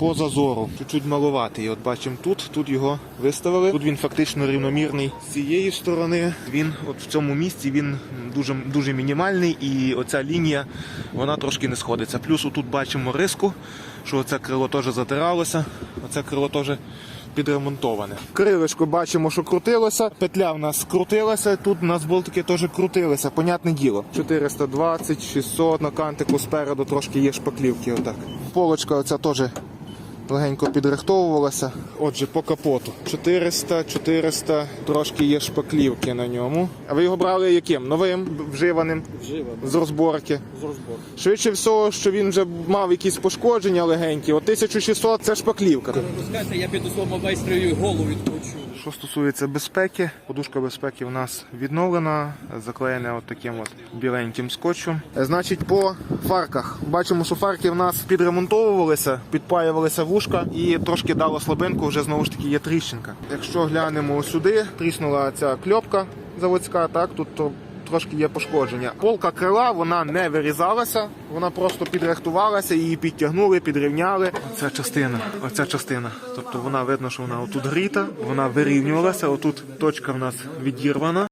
по зазору. Чуть-чуть малуватий. От бачимо тут, тут його виставили. Тут він фактично рівномірний з цієї сторони. Він от в цьому місці він дуже, дуже мінімальний, і оця лінія вона трошки не сходиться. Плюс тут бачимо риску, що оце крило теж затиралося, оце крило теж підремонтоване. Крилишко бачимо, що крутилося. Петля в нас крутилася. Тут у нас болтики теж крутилися, понятне діло. 420, 600 на кантику спереду трошки є шпаклівки. Отак. Полочка оця теж легенько підрихтовувалася. Отже, по капоту 400, 400, трошки є шпаклівки на ньому. А ви його брали яким? Новим, вживаним Живо, з розборки. з розбору. Швидше всього, що він вже мав якісь пошкодження легенькі. От 1600 це шпаклівка. Розкажете, я піду своєму майстрою голову відкручу. Що стосується безпеки, подушка безпеки у нас відновлена, заклеєна от таким от біленьким скотчем. Значить, по фарках бачимо, що фарки в нас підремонтовувалися, підпаювалися вушка і трошки дало слабинку, вже знову ж таки є тріщинка. Якщо глянемо сюди, тріснула ця кльопка заводська, так тут трошки є пошкодження. Полка крила вона не вирізалася, вона просто підрихтувалася, її підтягнули, підрівняли. Ця частина, оця частина. Тобто вона видно, що вона отут гріта, вона вирівнювалася. Отут точка в нас відірвана.